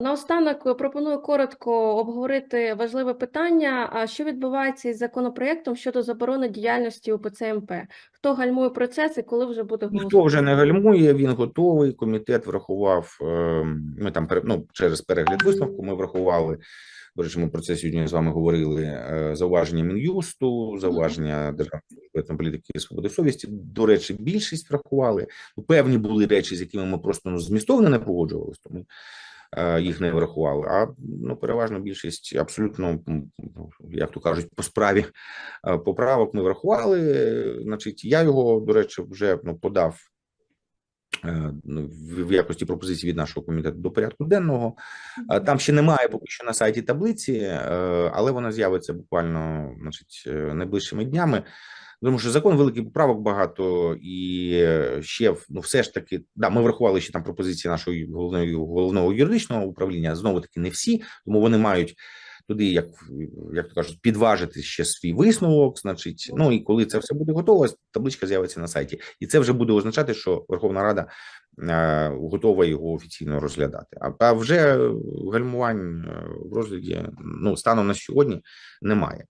Наостанок пропоную коротко обговорити важливе питання. А що відбувається із законопроектом щодо заборони діяльності УПЦ МП? Хто гальмує процес і коли вже буде Ніхто голосувати? вже не гальмує, він готовий. Комітет врахував. е, Ми там ну, через перегляд висновку. Ми врахували. До речі, ми про це сьогодні з вами говорили. е, Зауваження мін'юсту, зауваження державної політики і свободи совісті. До речі, більшість врахували. Ну, Певні були речі, з якими ми просто ну, змістовно не погоджувалися, тому е, їх не врахували. А ну, переважно більшість абсолютно, як то кажуть, по справі е, поправок ми врахували. Е, Значить, я його, до речі, вже ну, подав е, ну, в якості пропозиції від нашого комітету до порядку денного. Е, Там ще немає поки що на сайті таблиці, е, але вона з'явиться буквально значить, е, найближчими днями. Тому що закон великий поправок багато, і е, ще ну, все ж таки, да, ми врахували ще там пропозиції нашого головного головного юридичного управління. Знову таки, не всі, тому вони мають туди, як як то кажуть, підважити ще свій висновок. Значить, ну і коли це все буде готово, табличка з'явиться на сайті, і це вже буде означати, що Верховна Рада е, готова його офіційно розглядати. А, а вже гальмувань е, в розгляді ну станом на сьогодні немає.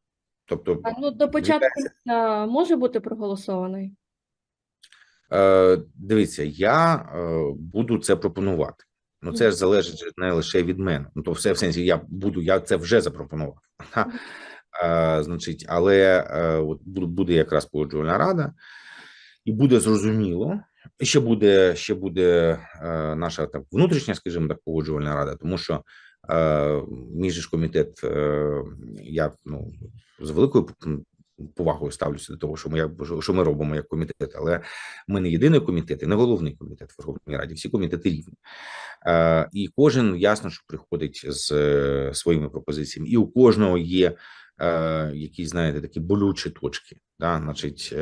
Тобто, А, Ну, до початку літа може бути проголосований? Е, дивіться, я е, буду це пропонувати. Ну, це ж залежить не лише від мене. Ну, то все в сенсі, я буду, я це вже запропонував. Е, значить, але е, от буде, буде якраз погоджувальна рада, і буде зрозуміло. І ще буде, ще буде е, наша так внутрішня, скажімо так, погоджувальна рада, тому що е, міжкомітет, е, я ну, з великою повагою ставлюся до того, що ми, що ми робимо як комітет, але ми не єдиний комітет і не головний комітет в Верховній Раді. Всі комітети рівні. Е, і кожен ясно, що приходить з своїми пропозиціями, і у кожного є якісь, знаєте, такі болючі точки. Да? Значить,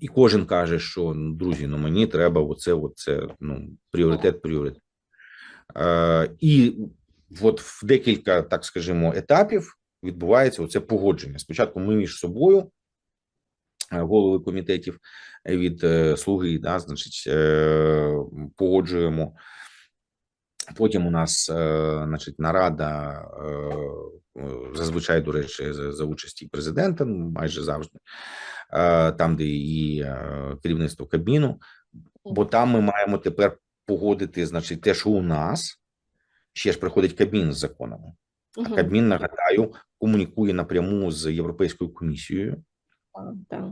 і кожен каже, що ну, друзі, ну мені треба оце, оце, ну, пріоритет, пріоритет. Е, і от в декілька, так скажімо, етапів відбувається оце погодження. Спочатку ми між собою, е, голови комітетів від е, слуги, да, значить, погоджуємо. Потім у нас, значить, нарада зазвичай, до речі, за, участі президента, ну, майже завжди, там, де і керівництво Кабміну, бо там ми маємо тепер погодити, значить, те, що у нас ще ж приходить Кабмін з законами. А Мгм. Кабмін, нагадаю, комунікує напряму з Європейською комісією, Так,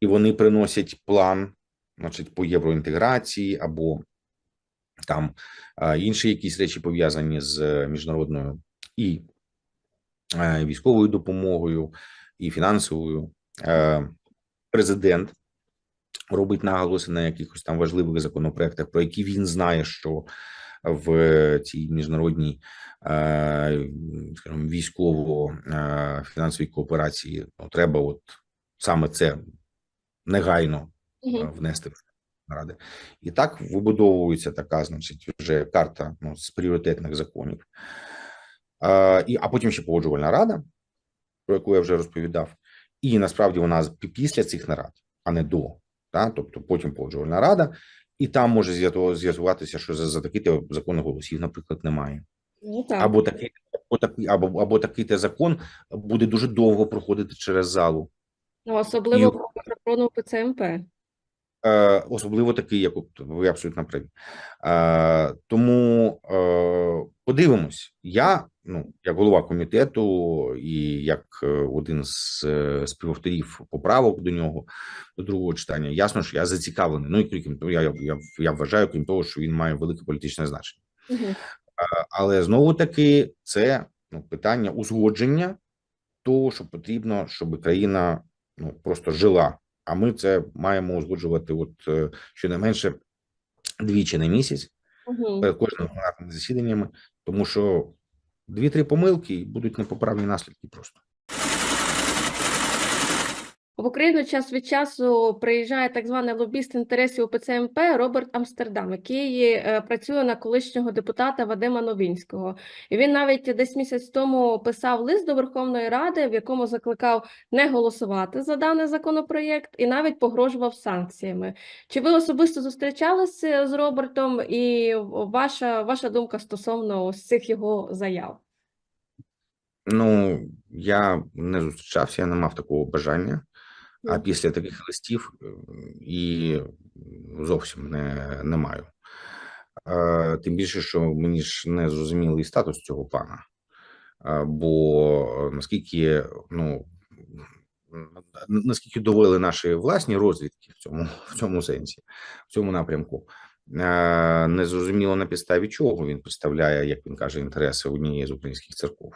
і вони приносять план, значить, по євроінтеграції або там а, інші якісь речі пов'язані з е, міжнародною і е, військовою допомогою, і фінансовою. Е, Президент робить наголоси на якихось там важливих законопроектах, про які він знає, що в цій міжнародній е, скажімо, військово-фінансовій кооперації ну, треба от саме це негайно е, внести в ради. І так вибудовується така, значить, вже карта ну, з пріоритетних законів. А, і, а потім ще погоджувальна рада, про яку я вже розповідав. І насправді вона після цих нарад, а не до. Та? Тобто потім погоджувальна рада, і там може з'ясуватися, що за, за такий то закон голосів, наприклад, немає. Ну, так. Або такий, або такий, або, або такий те закон буде дуже довго проходити через залу. Ну, особливо про закону УПЦ МП. Е, особливо такий, як ви абсолютно праві. Е, тому е, подивимось. Я, ну, як голова комітету і як е, один з е, співавторів поправок до нього до другого читання, ясно, що я зацікавлений. Ну і крім того, я, я, я, я вважаю, крім того, що він має велике політичне значення. Але знову таки, це ну, питання узгодження того, що потрібно, щоб країна ну просто жила. А ми це маємо узгоджувати, от е, щонайменше двічі на місяць перед кожним пленарним засіданнями, тому що дві-три помилки і будуть непоправні наслідки просто. В Україну час від часу приїжджає так званий лобіст інтересів УПЦ МП Роберт Амстердам, який е, працює на колишнього депутата Вадима Новінського. І він навіть десь місяць тому писав лист до Верховної Ради, в якому закликав не голосувати за даний законопроєкт і навіть погрожував санкціями. Чи ви особисто зустрічалися з Робертом, і ваша, ваша думка стосовно ось цих його заяв? Ну, я не зустрічався, я не мав такого бажання. А після таких листів і зовсім не, не маю. Тим більше, що мені ж не зрозумілий статус цього пана. Бо е, наскільки, ну, наскільки довели наші власні розвідки в цьому, в цьому сенсі, в цьому напрямку, не зрозуміло на підставі чого він представляє, як він каже, інтереси однієї з українських церков.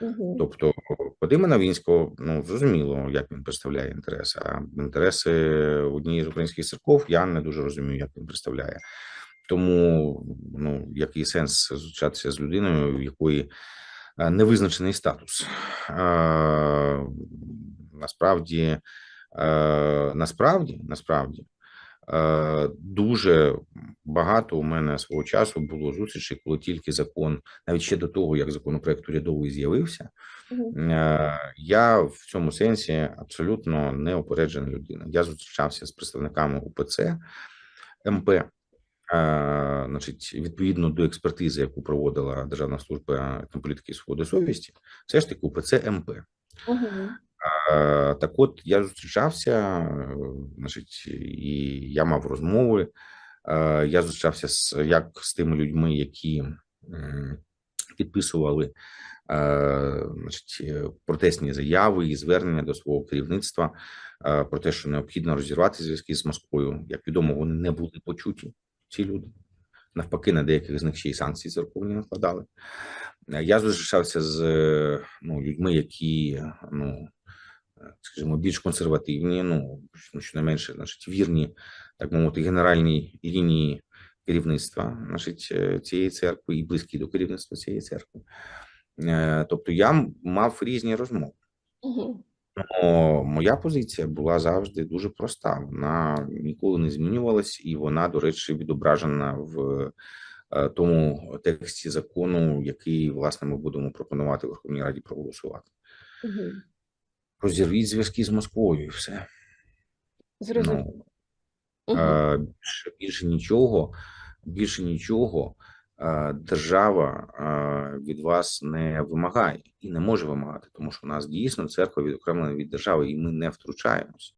Мгм. Тобто Вадима Новінського, ну зрозуміло, як він представляє інтереси. А інтереси однієї з українських церков я не дуже розумію, як він представляє. Тому ну який сенс зустрічатися з людиною, в якої е, невизначений статус. Е, Насправді, е, насправді, насправді. Е, Дуже багато у мене свого часу було зустрічей, коли тільки закон, навіть ще до того, як законопроект урядовий з'явився. Е, Я в цьому сенсі абсолютно неопереджена людина. Я зустрічався з представниками УПЦ МП, е, значить, відповідно до експертизи, яку проводила Державна служба політики і свободи совісті, все ж таки УПЦ МП. Е, Так от я зустрічався, е, значить, і я мав розмови. Е, Я зустрічався з як з тими людьми, які підписували е, значить, е, протестні заяви і звернення до свого керівництва е, про те, що необхідно розірвати зв'язки з Москвою. Як відомо, вони не були почуті. Ці люди навпаки, на деяких з них ще й санкції церковні накладали. Я зустрічався з ну, людьми, які ну скажімо, більш консервативні, ну щонайменше, значить, вірні, так мовити, генеральній лінії керівництва, значить, е, цієї церкви і близькі до керівництва цієї церкви. Е, Тобто я мав різні розмови. Но моя позиція була завжди дуже проста. Вона ніколи не змінювалась, і вона, до речі, відображена в е, тому тексті закону, який власне ми будемо пропонувати Верховній Раді проголосувати. Мгм. Розірвіть зв'язки з Москвою, і все. Зрозуміло. Ну, Більше, більше нічого, більше нічого держава від вас не вимагає і не може вимагати, тому що у нас дійсно церква відокремлена від держави, і ми не втручаємось.